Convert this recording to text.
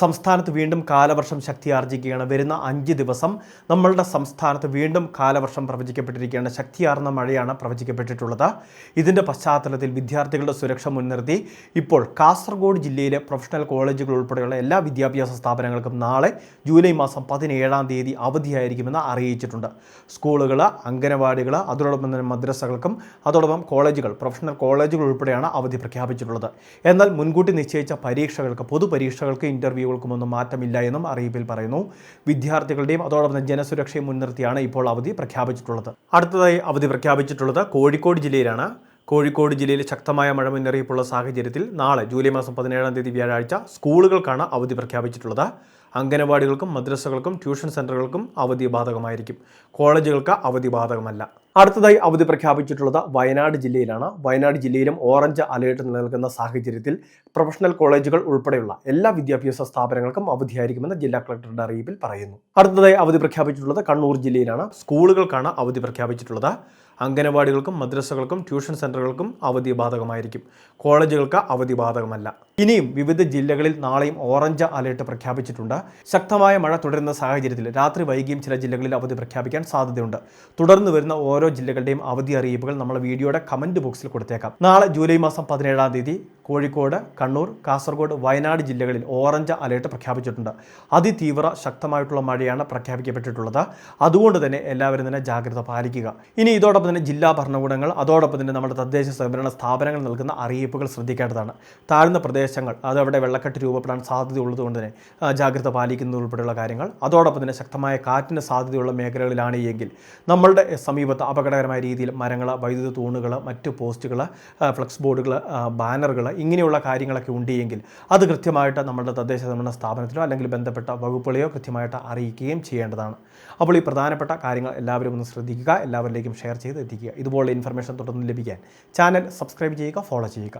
സംസ്ഥാനത്ത് വീണ്ടും കാലവർഷം ശക്തിയാർജിക്കുകയാണ് വരുന്ന അഞ്ച് ദിവസം നമ്മളുടെ സംസ്ഥാനത്ത് വീണ്ടും കാലവർഷം പ്രവചിക്കപ്പെട്ടിരിക്കുകയാണ്. ശക്തിയാർന്ന മഴയാണ് പ്രവചിക്കപ്പെട്ടിട്ടുള്ളത്. ഇതിന്റെ പശ്ചാത്തലത്തിൽ വിദ്യാർത്ഥികളുടെ സുരക്ഷ മുൻനിർത്തി ഇപ്പോൾ കാസർഗോഡ് ജില്ലയിലെ പ്രൊഫഷണൽ കോളേജുകൾ ഉൾപ്പെടെയുള്ള എല്ലാ വിദ്യാഭ്യാസ സ്ഥാപനങ്ങൾക്കും നാളെ ജൂലൈ മാസം പതിനേഴാം തീയതി അവധിയായിരിക്കുമെന്ന് അറിയിച്ചിട്ടുണ്ട്. സ്കൂളുകൾ അംഗനവാടികൾ അതോടൊപ്പം തന്നെ മദ്രസകൾക്കും അതോടൊപ്പം കോളേജുകൾ പ്രൊഫഷണൽ കോളേജുകൾ ഉൾപ്പെടെയാണ് അവധി പ്രഖ്യാപിച്ചിട്ടുള്ളത്. എന്നാൽ മുൻകൂട്ടി നിശ്ചയിച്ച പരീക്ഷകൾക്ക് പൊതുപരീക്ഷകൾക്ക് ഇന്റർവ്യൂകൾക്കുമൊന്നും മാറ്റമില്ല എന്നും അറിയിപ്പിൽ പറയുന്നു. വിദ്യാർത്ഥികളുടെയും അതോടൊപ്പം തന്നെ ജനസുരക്ഷയും മുൻനിർത്തിയാണ് ഇപ്പോൾ അവധി പ്രഖ്യാപിച്ചിട്ടുള്ളത്. അടുത്തതായി അവധി പ്രഖ്യാപിച്ചിട്ടുള്ളത് കോഴിക്കോട് ജില്ലയിലാണ്. കോഴിക്കോട് ജില്ലയിൽ ശക്തമായ മഴ മുന്നറിയിപ്പുള്ള സാഹചര്യത്തിൽ നാളെ ജൂലൈ മാസം പതിനേഴാം തീയതി വ്യാഴാഴ്ച സ്കൂളുകൾക്കാണ് അവധി പ്രഖ്യാപിച്ചിട്ടുള്ളത്. അംഗനവാടികൾക്കും മദ്രസകൾക്കും ട്യൂഷൻ സെന്ററുകൾക്കും അവധി ബാധകമായിരിക്കും. കോളേജുകൾക്ക് അവധി ബാധകമല്ല. അടുത്തതായി അവധി പ്രഖ്യാപിച്ചിട്ടുള്ളത് വയനാട് ജില്ലയിലാണ്. വയനാട് ജില്ലയിലും ഓറഞ്ച് അലേർട്ട് നിലനിൽക്കുന്ന സാഹചര്യത്തിൽ പ്രൊഫഷണൽ കോളേജുകൾ ഉൾപ്പെടെയുള്ള എല്ലാ വിദ്യാഭ്യാസ സ്ഥാപനങ്ങൾക്കും അവധിയായിരിക്കുമെന്ന് ജില്ലാ കളക്ടറുടെ അറിയിപ്പിൽ പറയുന്നു. അടുത്തതായി അവധി പ്രഖ്യാപിച്ചിട്ടുള്ളത് കണ്ണൂർ ജില്ലയിലാണ്. സ്കൂളുകൾക്കാണ് അവധി പ്രഖ്യാപിച്ചിട്ടുള്ളത്. അംഗനവാടികൾക്കും മദ്രസകൾക്കും ട്യൂഷൻ സെന്ററുകൾക്കും അവധി ബാധകമായിരിക്കും കോളേജുകൾക്ക് അവധി ബാധകമല്ല ഇനിയും വിവിധ ജില്ലകളിൽ നാളെയും ഓറഞ്ച് അലേർട്ട് പ്രഖ്യാപിച്ചിട്ടുണ്ട്. ശക്തമായ മഴ തുടരുന്ന സാഹചര്യത്തിൽ രാത്രി വൈകിയും ചില ജില്ലകളിൽ അവധി പ്രഖ്യാപിക്കാൻ സാധ്യതയുണ്ട്. തുടർന്ന് വരുന്ന ഓരോ ജില്ലകളുടെയും അവധി അറിയിപ്പുകൾ നമ്മൾ വീഡിയോയുടെ കമന്റ് ബോക്സിൽ കൊടുത്തേക്കാം. നാളെ ജൂലൈ മാസം പതിനേഴാം തീയതി കോഴിക്കോട് കണ്ണൂർ കാസർഗോഡ് വയനാട് ജില്ലകളിൽ ഓറഞ്ച് അലേർട്ട് പ്രഖ്യാപിച്ചിട്ടുണ്ട്. അതിതീവ്ര ശക്തമായിട്ടുള്ള മഴയാണ് പ്രഖ്യാപിക്കപ്പെട്ടിട്ടുള്ളത്. അതുകൊണ്ട് തന്നെ എല്ലാവരും തന്നെ ജാഗ്രത പാലിക്കുക. ഇനി ഇതോടൊപ്പം തന്നെ ജില്ലാ ഭരണകൂടങ്ങൾ അതോടൊപ്പം തന്നെ നമ്മുടെ തദ്ദേശ സ്വയംഭരണ സ്ഥാപനങ്ങൾ നൽകുന്ന അറിയിപ്പുകൾ ശ്രദ്ധിക്കേണ്ടതാണ്. താഴ്ന്ന പ്രദേശങ്ങൾ അതവിടെ വെള്ളക്കെട്ട് രൂപപ്പെടാൻ സാധ്യതയുള്ളതുകൊണ്ട് തന്നെ ജാഗ്രത പാലിക്കുന്നത് ഉൾപ്പെടെയുള്ള കാര്യങ്ങൾ അതോടൊപ്പം തന്നെ ശക്തമായ കാറ്റിന് സാധ്യതയുള്ള മേഖലകളിലാണ് എങ്കിൽ. നമ്മളുടെ സമീപത്ത് അപകടകരമായ രീതിയിൽ മരങ്ങൾ വൈദ്യുത തൂണുകൾ മറ്റ് പോസ്റ്റുകൾ ഫ്ലക്സ് ബോർഡുകൾ ബാനറുകൾ ഇങ്ങനെയുള്ള കാര്യങ്ങളൊക്കെ ഉണ്ടെങ്കിൽ അത് കൃത്യമായിട്ട് നമ്മുടെ തദ്ദേശ സ്വയംഭരണ സ്ഥാപനത്തിലോ അല്ലെങ്കിൽ ബന്ധപ്പെട്ട വകുപ്പുകളെയോ കൃത്യമായിട്ട് അറിയിക്കുകയും ചെയ്യേണ്ടതാണ്. അപ്പോൾ ഈ പ്രധാനപ്പെട്ട കാര്യങ്ങൾ എല്ലാവരും ഒന്ന് ശ്രദ്ധിക്കുക എല്ലാവരിലേക്കും ഷെയർ ചെയ്ത് എത്തിക്കുക. ഇതുപോലുള്ള ഇൻഫർമേഷൻ തുടർന്ന് ലഭിക്കാൻ ചാനൽ സബ്സ്ക്രൈബ് ചെയ്യുക ഫോളോ ചെയ്യുക.